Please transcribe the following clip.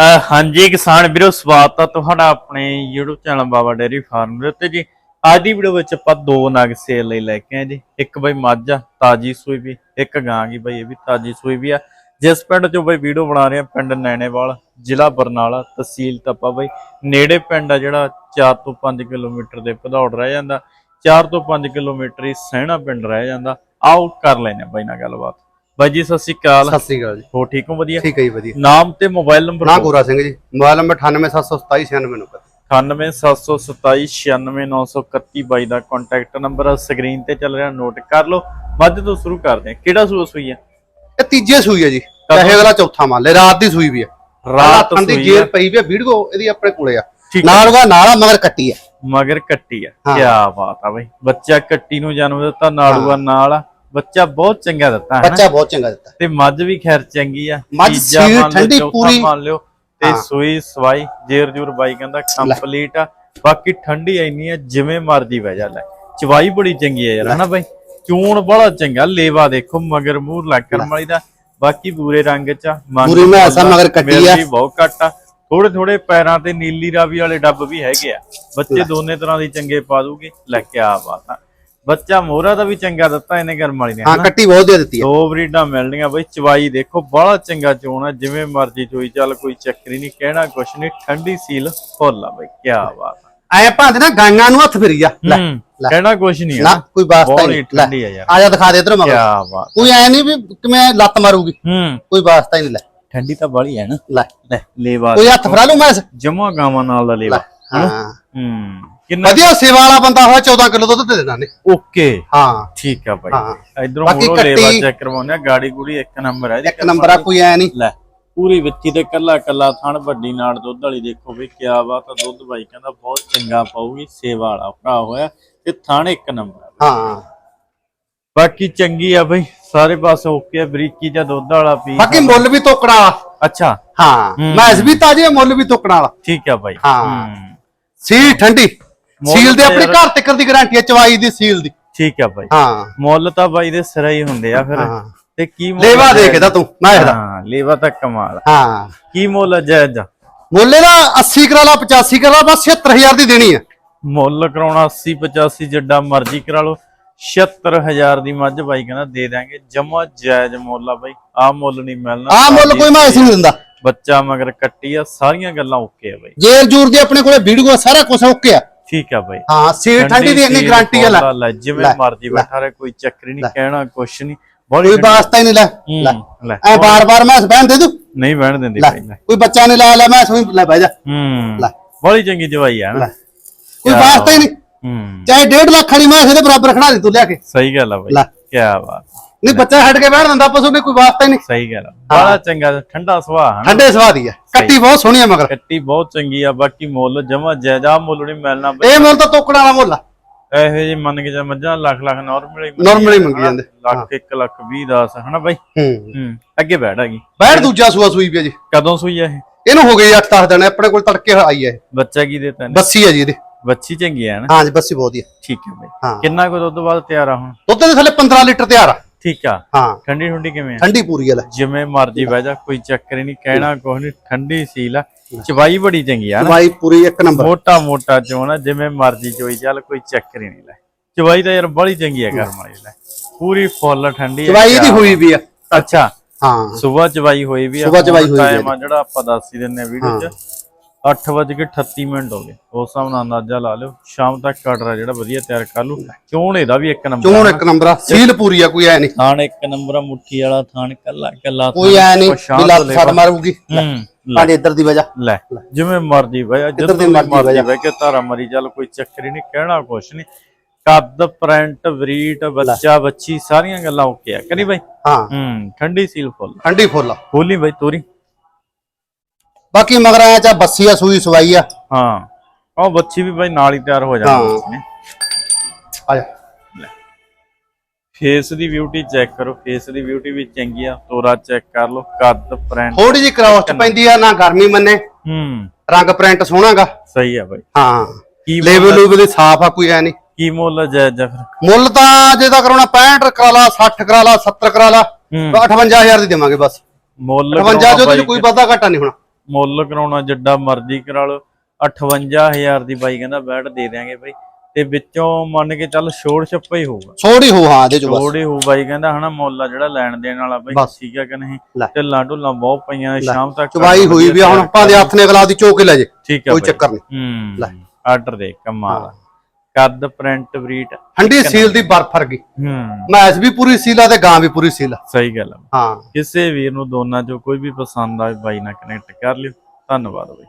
ਅਹ ਹਾਂਜੀ ਕਿਸਾਨ ਵੀਰੋ, ਸਵਾਗਤ ਆ ਤੁਹਾਡਾ ਆਪਣੇ YouTube channel Baba dairy farm ਦੇ ਉੱਤੇ ਜੀ। ਅੱਜ ਦੀ ਵੀਡੀਓ ਵਿੱਚ ਆਪਾਂ ਦੋ ਨਗ ਸੇਲ ਲਈ ਲੈ ਕੇ ਆਏ ਜੀ। ਇੱਕ ਬਈ ਮੱਝ ਆ, ਤਾਜੀ ਸੂਈ ਵੀ, ਇੱਕ ਗਾਂ ਗੀ ਬਈ ਇਹ ਵੀ ਤਾਜੀ ਸੂਈ ਵੀ ਆ। ਜਿਸ ਪਿੰਡ ਚੋਂ ਬਈ ਵੀਡੀਓ ਬਣਾ ਰਹੇ ਆ, ਪਿੰਡ ਨੈਣੇਵਾਲ, ਜ਼ਿਲ੍ਹਾ ਬਰਨਾਲਾ, ਤਹਿਸੀਲ ਤਪਾ ਬਈ। ਨੇੜੇ ਪਿੰਡ ਆ ਜਿਹੜਾ 4 ਤੋਂ 5 ਕਿਲੋਮੀਟਰ ਦੇ ਭਦੌੜ ਰਹਿ ਜਾਂਦਾ। 4 ਤੋਂ 5 ਕਿਲੋਮੀਟਰ ਹੀ ਸਹਿਣਾ ਪਿੰਡ ਰਹਿ ਜਾਂਦਾ। ਆਓ ਕਰ ਲੈਨੇ ਬਾਈ ਨਾਲ ਗੱਲਬਾਤ। ਬਾਈ ਜੀ ਸਤਿ ਸ਼੍ਰੀ ਅਕਾਲ। ਸਤਿ ਸ੍ਰੀ ਅਕਾਲ ਜੀ। ਹੋ ਠੀਕ ਹੋ? ਵਧੀਆ? ਠੀਕ ਹੈ ਜੀ ਵਧੀਆ। ਨਾਮ ਤੇ ਮੋਬਾਈਲ ਨੰਬਰ ਨਾ ਗੋਰਾ ਸਿੰਘ ਜੀ। ਮੋਬਾਈਲ ਨੰਬਰ 9877796991 9877796931 ਬਾਈ ਦਾ ਕੰਟੈਕਟ ਨੰਬਰ ਸਕਰੀਨ ਤੇ ਚੱਲ ਰਿਹਾ ਨੋਟ ਕਰ ਲਓ। ਮੱਝ ਤੋਂ ਸ਼ੁਰੂ ਕਰਦੇ ਹਾਂ। ਕਿਹੜਾ ਸੂਸ ਹੋਈ ਹੈ ਇਹ ਤੀਜੇ ਸੂਈ ਹੈ ਜੀ। ਚਾਹੇ ਅਗਲਾ ਚੌਥਾ ਮੰਨ ਲੈ ਰਾਤ ਦੀ ਸੂਈ ਵੀ ਹੈ ਰਾਤ ਦੀ ਸੂਈ ਜੇਰ ਆ। ਪਈ ਵੀ ਹੈ ਵੀਡੀਓ ਇਹਦੀ ਆਪਣੇ ਕੋਲੇ ਆ। ਨਾਲ ਉਹਦਾ ਨਾਲ ਆ ਮਗਰ ਕੱਟੀ ਆ। ਮਗਰ ਕੱਟੀ ਆ। ਹਾਂ। ਕੀ ਬਾਤ ਆ ਬਈ। ਬੱਚਾ ਕੱਟੀ ਨੂੰ ਜਨਮ ਦਿੱਤਾ ਨਾੜੂਆ ਨਾਲ ਆ। ਬੱਚਾ ਬਹੁਤ ਚੰਗਾ ਦਿੱਤਾ ਹੈ ਬੱਚਾ ਬਹੁਤ ਚੰਗਾ ਦਿੱਤਾ। ਤੇ ਮੱਝ ਵੀ ਖੈਰ ਚੰਗੀ ਆ। ਮੱਝ ਲਿਓ, ਠੰਡੀ ਪੂਰੀ। ਮੰਨ ਲਿਓ ਤੇ। ਸੂਈ ਸਵਾਈ ਜੇਰ ਜੂਰ ਬਾਈ ਕਹਿੰਦਾ ਕੰਪਲੀਟ ਆ। ਬਾਕੀ ਠੰਡੀ ਇੰਨੀ ਆ ਜਿਵੇਂ ਮਰਜ਼ੀ ਬਹਿ ਜਾ ਲੈ। ਚਵਾਈ ਬੜੀ ਚੰਗੀ ਆ ਯਾਰ ਹਨਾ ਬਾਈ? ਚੂਣ ਬੜਾ ਚੰਗਾ ਲੇਵਾ ਦੇਖੋ ਮਗਰ ਮੂਰ ਲੱਗ ਕਰਮ ਵਾਲੀ ਦਾ। ਬਾਕੀ ਬੂਰੇ ਰੰਗ ਚ ਆ, ਆ, ਫੁੱਲ ਆ, ਮਗਰ ਕੱਟੀ ਆ। ਬਹੁਤ ਘੱਟ ਆ। ਥੋੜੇ ਥੋੜੇ ਪੈਰਾਂ ਤੇ ਨੀਲੀ ਰਾਵੀ ਵਾਲੇ ਡੱਬ ਵੀ ਹੈਗੇ ਆ। ਬੱਚੇ ਦੋਨੇ ਤਰ੍ਹਾਂ ਦੀ ਚੰਗੇ ਪਾ ਦੂਗੇ। ਲੈ ਕੇ ਆ। ਬਾਤ ਬੱਚਾ ਮੋਹਰਾ ਦਾ ਵੀ ਚੰਗਾ ਦਿੱਤਾ ਇਹਨੇ ਕਰਮ ਵਾਲੀ ਨੇ ਹਾਂ? ਕੱਟੀ ਬਹੁਤ ਦੇ ਦਿੱਤੀ ਆ ਦੋ ਬਰੀਡਾਂ ਮਿਲਣੀਆਂ ਬਈ ਚਵਾਈ ਦੇਖੋ ਬੜਾ ਚੰਗਾ ਚੋਣ ਜਿਵੇਂ ਮਰਜ਼ੀ ਚੋਈ ਚੱਲ ਕੋਈ ਚੱਕਰੀ ਨਹੀਂ ਕਹਿਣਾ ਕੁਛ ਨਹੀਂ ਠੰਡੀ ਸੀਲ ਫੁੱਲ ਆ ਬਈ ਕੀ ਬਾਤ ਆ। ਐ ਭਾਂਦੇ ਨਾ ਗਾਂਗਾਂ ਨੂੰ ਹੱਥ ਫਿਰੀ ਆ ਲੈ ਹੂੰ। ਕਹਿਣਾ ਕੁਛ ਨਹੀਂ ਨਾ ਕੋਈ ਵਾਸਤਾ ਹੀ ਹੀ ਨਹੀਂ ਠੰਡੀ ਆ ਯਾਰ। ਆ ਜਾ ਦਿਖਾ ਦੇ ਇਧਰ ਕੀ ਮਗਰ ਬਾਤ ਕੋਈ ਐ ਨਹੀਂ ਵੀ ਕਿਵੇਂ ਲੱਤ ਮਾਰੂਗੀ। ਹੂੰ। ਕੋਈ ਵਾਸਤਾ ਹੀ ਨਹੀਂ ਲੈ। ਠੰਡੀ ਤਾਂ ਬੜੀ ਹੈ ਨਾ। ਲੈ ਲੈ। ਲੇਵਾ ਕੋਈ ਹੱਥ ਫੜਾ ਲੂ ਮੈਂ ਜਮਾ ਗਾਵਾਂ ਨਾਲ ਦਾ ਲੇਵਾ। ਹਾਂ। ਹੂੰ। ਕਿੰਨਾ ਵਧੀਆ ਸੇਵਾ ਵਾਲਾ ਬੰਦਾ ਹੋਇਆ 14 ਕਿਲੋ ਦੁੱਧ ਦੇ ਦੇਣਾ ਨੇ ਓਕੇ। ਹਾਂ। ਠੀਕ ਆ ਭਾਈ। ਇਧਰੋਂ ਬਾਕੀ ਮੂਰੋਂ ਲੇਵਾ ਕੱਟੀ- ਚੈੱਕ ਕਰਵਾਉਂਦੇ ਆ ਗਾੜੀ ਗੁੜੀ ਇੱਕ ਨੰਬਰ ਹੈ ਇਹਦੀ ਇੱਕ ਨੰਬਰ ਆ ਕੋਈ ਐ ਨਹੀਂ। ਲੈ ਪੂਰੀ ਵਿੱਚੀ ਤੇ ਕੱਲਾ ਕੱਲਾ ਥਣ ਵੱਡੀ ਨਾੜ ਦੁੱਧ ਵਾਲੀ ਦੇਖੋ ਵੀ ਕਿਆ ਬਾਤ ਆ ਦੁੱਧ ਬਾਈ ਕਹਿੰਦਾ ਬਹੁਤ ਚੰਗਾ ਪਾਊਗੀ ਸੇਵਾ ਵਾਲਾ ਭਰਾ ਹੋਇਆ ਤੇ ਥਣ ਇੱਕ ਨੰਬਰ ਆ। ਹਾਂ। ਬਾਕੀ ਚੰਗੀ ਆ ਬਈ ਸਾਰੇ ਪਾਸੇ ਓਕੇ ਆ ਬਰੀਕੀ ਜਾਂ ਦੁੱਧ ਵਾਲਾ ਪੀ ਬਾਕੀ ਮੁੱਲ ਵੀ ਤੋਕਣਾ ਵਾਲਾ ਅੱਛਾ। ਹਾਂ। ਹੂੰ। ਮੈਸ ਵੀ ਤਾਜੀ ਆ, ਮੁੱਲ ਵੀ ਤੋਕਣਾ ਵਾਲਾ ਠੀਕ ਆ ਬਾਈ। ਹਾਂ। ਹੂੰ, ਸੀਲ ਠੰਡੀ। ਸੀਲ ਦੇ ਆਪਣੇ ਘਰ ਤੱਕ ਦੀ ਗਾਰੰਟੀ ਹੈ ਚਵਾਈ ਦੀ ਸੀਲ ਦੀ। ਠੀਕ ਆ ਬਾਈ। ਹਾਂ। ਮੁੱਲ ਤਾਂ ਬਾਈ ਦੇ ਸਿਰੇ ਹੀ ਹੁੰਦੇ ਆ ਫਿਰ। ਤੇ ਕੀ ਮੁੱਲ ਲੇਵਾ ਆ ਦੇਖਦਾ ਤੂੰ ਮੈਂ ਇਹਦਾ। ਹਾਂ ਲੇਵਾ ਤਾਂ ਕਮਾਲ ਆ। ਹਾਂ। ਕੀ ਮੁੱਲ ਆ ਜਾਇਜ਼ ਆ? ਮੁੱਲ ਇਹਦਾ 80 ਕਰਾ ਲਾ 85 ਕਰਾ ਲਾ ਬਸ 76000 ਦੀ ਦੇਣੀ ਹੈ। ਮੁੱਲ ਕਰਾਉਣਾ 80 85 ਜਿੱਡਾ ਮਰਜ਼ੀ ਕਰਾ ਲਓ। 76000 ਦੀ ਮੱਝ ਬਾਈ ਕਹਿੰਦਾ ਦੇ ਦਾਂਗੇ ਜਮਾ ਜਾਇਜ਼ ਮੁੱਲ ਆ ਬਾਈ। ਆ ਮੁੱਲ ਨਹੀਂ ਮਿਲਣਾ। ਆ ਮੁੱਲ ਕੋਈ ਮੈਂ ਨਹੀਂ ਦਿੰਦਾ। ਬੱਚਾ ਮਗਰ ਕੱਟੀ ਆ ਸਾਰੀਆਂ ਗੱਲਾਂ ਓਕੇ ਆ ਬਾਈ। ਜੇਰ ਜੂਰ ਦੀ ਆਪਣੇ ਕੋਲੇ ਵੀਡੀਓ ਸਾਰਾ ਕੁਝ ਓਕੇ ਆ। ਠੀਕ ਆ ਬਾਈ। ਹਾਂ ਸੀਲ ਠੰਡੀ ਦੀ ਇੰਨੀ ਗਾਰੰਟੀ ਆ, ਲੈ। ਜਿਵੇਂ ਮਰਜ਼ੀ। ਬੈਠਾ ਰਹੇ ਕੋਈ ਚੱਕਰ ਨਹੀਂ। ਕਹਿਣਾ ਕੁਛ ਨਹੀਂ ਕੋਈ ਵਾਸਤਾ ਹੀ ਨਹੀਂ ਲੈ। ਲੈ। ਐ ਬਾਰ ਬਾਰ ਮੈਂ ਬਹਿਣ ਦੇ ਦੂੰ? ਨਹੀਂ ਬਹਿਣ ਦਿੰਦੀ ਬਾਈ ਕੋਈ ਬੱਚਾ ਨਹੀਂ ਲਾ ਲੈ ਮੈਂ ਸੋਈ ਲੈ ਬਹਿ ਜਾ। ਹੂੰ ਲੈ। ਬੜੀ ਚੰਗੀ ਜਵਾਈ ਆ ਨਾ। ਕੋਈ ਵਾਸਤਾ ਹੀ ਨਹੀਂ। ਹੂੰ। ਚਾਹੇ 1.5 ਲੱਖ ਵਾਲੀ ਮੈਂ ਇਹਦੇ ਬਰਾਬਰ ਖੜਾ ਦੇ ਤੂੰ ਲਿਆ ਕੇ। ਸਹੀ ਗੱਲ ਆ ਬਾਈ। ਕੀ ਬਾਤ। ਨਹੀਂ ਬੱਚਾ ਹਟ ਕੇ ਬਹਿਣ ਦਿੰਦਾ ਪਸ਼ੂ ਨੇ ਕੋਈ ਵਾਸਤਾ ਹੀ ਨਹੀਂ। ਸਹੀ ਗੱਲ ਆ। ਬੜਾ ਚੰਗਾ ਠੰਡਾ ਸੁਭਾਅ ਹੈ ਠੰਡੇ ਸਵਾਦ ਹੀ। ਆ ਕੱਟੀ ਬਹੁਤ ਸੋਹਣੀ ਆ ਮਗਰ। ਕੱਟੀ ਬਹੁਤ ਚੰਗੀ ਆ ਬਾਕੀ ਮੁੱਲ ਜਮਾ ਜਾਇਜ਼ਾ ਮੁੱਲ ਨਹੀਂ ਮਿਲਣਾ ਬਈ ਇਹ ਮੁੱਲ ਤਾਂ ਤੋਕੜ ਵਾਲਾ ਮੁੱਲ ਆ। ਇਹੋ ਜਿਹੇ ਮੰਨ ਕੇ ਜਾਂ ਮੱਝਾਂ ਲੱਖ ਲੱਖ ਨਾਰਮਲ ਹੀ Normal ਹੀ ਮੰਗੀ ਜਾਂਦੇ। ਲੱਖ 1 ਲੱਖ 20 10 ਹਨਾ ਬਾਈ? ਹੂੰ। ਹੂੰ ਅੱਗੇ ਬੈਠ ਹੈਗੀ ਬੈਠ ਦੂਜਾ ਸੂਆ ਸੂਈ ਪਿਆ ਜੀ। ਕਦੋਂ ਸੂਈ ਆ ਇਹ? ਇਹਨੂੰ ਹੋ ਗਏ 8-10 ਦਿਨ ਆਪਣੇ ਕੋਲ ਤੜਕੇ ਆਈ ਹੈ। ਬੱਚਾ ਕੀ ਦੇਤਾ ਨੇ ਬੱਸੀ ਹੈ ਜੀ ਇਹਦੀ। ਬੱਚੀ ਚੰਗੀ ਆ ਨਾ ਹਾਂ ਜੀ ਬੱਸੀ ਬਹੁਤ ਹੀ ਆ। ਠੀਕ ਹੈ ਬਾਈ। ਹਾਂ। ਕਿੰਨਾ ਕੁ ਦੁੱਧ ਬਾਅਦ ਤਿਆਰ ਆ ਹੁਣ? ਦੁੱਧ ਦੇ ਥੱਲੇ 15 ਲੀਟਰ ਤਿਆਰ ਆ। ਠੀਕ ਆ? ਹਾਂ। ਠੰਡੀ ਠੰਡੀ ਕਿਵੇਂ ਆ? ਠੰਡੀ ਪੂਰੀ ਆ ਲੈ। ਜਿਵੇਂ ਮਰਜ਼ੀ ਬਹਿ ਜਾ ਕੋਈ ਚੱਕਰ ਹੀ ਨਹੀਂ ਕਹਿਣਾ ਕੁਛ ਨਹੀਂ ਠੰਡੀ ਸੀਲ ਆ। ਚਵਾਈ ਬੜੀ ਚੰਗੀ ਆ ਨਾ। ਦਵਾਈ ਪੂਰੀ ਇੱਕ ਨੰਬਰ। ਮੋਟਾ ਮੋਟਾ ਚੋਣਾ ਜਿਵੇਂ ਮਰਜ਼ੀ ਚੋਈ ਚੱਲ ਕੋਈ ਚੱਕਰ ਹੀ ਨਹੀਂ ਲੈ। ਚਵਾਈ ਤਾਂ ਯਾਰ ਬੜੀ ਚੰਗੀ ਆ ਕਰਮ ਵਾਲੀ ਲੈ। ਪੂਰੀ ਫੁੱਲ ਠੰਡੀ ਆ। ਦਵਾਈ ਇਹਦੀ ਹੋਈ ਵੀ ਆ। ਅੱਛਾ। ਹਾਂ। ਸਵੇਰ ਚਵਾਈ ਹੋਈ ਵੀ ਆ। ਸੁਬਾਹ ਚਵਾਈ ਹੋਈ ਵੀ ਆ। ਜਿਹੜਾ ਆਪਾਂ ਦੱਸ ਹੀ ਦਿੰਨੇ ਵੀਡੀਓ 'ਚ। 8:38 ਮਿੰਟ ਹੋ ਗਏ। ਉਸ ਹਿਸਾਬ ਨਾਲ ਅੰਦਾਜ਼ਾ ਲਾ ਲਿਓ। ਸ਼ਾਮ ਤੱਕ ਕਟਰ ਜਿਹੜਾ ਵਧੀਆ ਤਿਆਰ ਕਰ ਲੂ ਚੋਣ ਇਹਦਾ ਵੀ ਇੱਕ ਨੰਬਰ ਚੋਣ ਇੱਕ ਨੰਬਰ ਆ। ਸੀਲ ਪੂਰੀ ਆ ਕੋਈ ਐ ਨਹੀਂ। ਥਾਣ ਇੱਕ ਨੰਬਰ ਆ ਮੁੱਠੀ ਵਾਲਾ ਥਾਣ ਕੱਲਾ ਕੱਲਾ ਕੋਈ ਐ ਨਹੀਂ ਵੀ ਲੱਤ ਮਾਰੂਗੀ। ਸਾਡੇ ਇੱਧਰ ਦੀ ਵਜ੍ਹਾ ਲੈ ਜਿਵੇਂ ਮਰਜ਼ੀ ਬਈ ਜਦੋਂ ਦੀ ਮਰਜ਼ੀ ਬਈ ਕਿ ਧਾਰਾ ਮਰੀ ਚੱਲ ਕੋਈ ਚੱਕਰ ਹੀ ਨਹੀਂ ਕਹਿਣਾ ਕੁਛ ਨਹੀਂ। ਕੱਦ ਪ੍ਰਿੰਟ ਬਰੀਟ ਬੱਚਾ ਬੱਚੀ ਸਾਰੀਆਂ ਗੱਲਾਂ ਓਕੇ ਆ। ਕਰੀ ਬਾਈ? ਹਾਂ। ਹੂੰ ਠੰਡੀ ਸੀਲ ਫੁੱਲ। ਠੰਡੀ ਫੁੱਲ ਖੋਲੀ ਬਾਈ ਤੋਰੀ। ਬਾਕੀ ਮਗਰ ਆਇਆ ਚਾ ਬੱਸੀ ਆ ਸੂਈ ਸਵਾਈ ਆ। ਹਾਂ ਉਹ ਬੱਚੀ ਵੀ ਬਾਈ ਨਾਲ ਹੀ ਤਿਆਰ ਹੋ ਜਾਂਦੀ ਹੈ। ਆ ਜਾ। ਫੇਸ ਦੀ ਬਿਊਟੀ ਚੈੱਕ ਕਰੋ ਫੇਸ ਦੀ ਬਿਊਟੀ ਵੀ ਚੰਗੀ ਆ ਤੋਰਾ ਚੈੱਕ ਕਰ ਲਓ ਕੱਦ ਪ੍ਰਿੰਟ ਥੋੜੀ ਜਿਹੀ ਕਰਾਉਸ ਚ ਪੈਂਦੀ ਆ ਨਾ ਗਰਮੀ ਮੰਨੇ। ਹੂੰ। ਰੰਗ ਪ੍ਰਿੰਟ ਸੋਹਣਾਗਾ। ਸਹੀ ਆ ਬਾਈ। ਹਾਂ। ਕੀ ਲੇਵਲ ਲੂਵਲ ਦੀ ਸਾਫ਼ ਆ ਕੋਈ ਐ ਨਹੀਂ। ਕੀ ਮੁੱਲ ਜਾਇਜ਼ ਫਿਰ ਮੁੱਲ ਤਾਂ ਜੇ ਤਾਂ ਕਰਾਉਣਾ 65 ਕਰਾ ਲਾ 60 ਕਰਾ ਲਾ 70 ਕਰਾ ਲਾ ਹੂੰ 58000 ਦੀ ਦੇਵਾਂਗੇ ਬਸ। ਮੁੱਲ 58 ਕਰਾਉਣਾ ਜੋ ਬਾਈ ਕੋਈ ਵਾਧਾ ਘਾਟਾ ਨਹੀਂ ਹੋਣਾ। ਮੁੱਲ ਕਰਾਉਣਾ ਜਿੱਡਾ ਮਰਜ਼ੀ ਕਰਾ ਲਓ। 58000 ਦੀ ਬਾਈ ਕਹਿੰਦਾ ਬੈਟ ਦੇ ਦਿਆਂਗੇ ਬਾਈ। ਤੇ ਵਿੱਚੋਂ ਮੰਨ ਕੇ ਚੱਲ ਛੋੜ ਛੱਪਾ ਹੀ ਹੋਊਗਾ। ਛੋੜੀ ਹੋ ਹਾਂ ਇਹਦੇ ਚ ਛੋੜ ਹੀ ਬਾਈ ਕਹਿੰਦਾ ਹਨਾ ਮੁੱਲ ਆ ਜਿਹੜਾ ਲੈਣ ਦੇਣ ਵਾਲਾ ਬਾਈ। ਠੀਕ ਆ ਕਿ ਨਹੀਂ। ਢਿੱਲਾਂ ਢੁੱਲਾਂ ਬਹੁਤ ਪਈਆਂ ਸ਼ਾਮ ਤੱਕ ਚਵਾਈ ਹੋਈ ਵੀ ਹੁਣ ਭਾਵੇਂ ਹੱਥ ਨੇ ਅਗਲਾ ਦੀ ਚੋਕ ਹੀ ਲੈ ਜੇ। ਠੀਕ ਆ ਕੋਈ। ਚੱਕਰ ਨਹੀਂ। ਲੈ। ਹੂੰ ਆਰਡਰ ਦੇ ਕਮਾਲ ਕੱਦ ਪ੍ਰਿੰਟ ਬਰੀਟ। ਠੰਡੀ ਸੀਲ ਦੀ ਬਰਫ ਵਰਗੀ। ਹੂੰ। ਮੈਸ ਵੀ ਪੂਰੀ ਸੀਲ ਆ ਤੇ ਗਾਂ ਵੀ ਪੂਰੀ ਸੀਲ ਆ। ਸਹੀ ਗੱਲ ਆ। ਹਾਂ। ਕਿਸੇ ਵੀਰ ਨੂੰ ਦੋਨਾਂ ਚੋਂ ਕੋਈ ਵੀ ਪਸੰਦ ਆਵੇ ਬਾਈ ਨਾਲ ਕਨੈਕਟ ਕਰ ਲਿਓ। ਧੰਨਵਾਦ ਬਾਈ।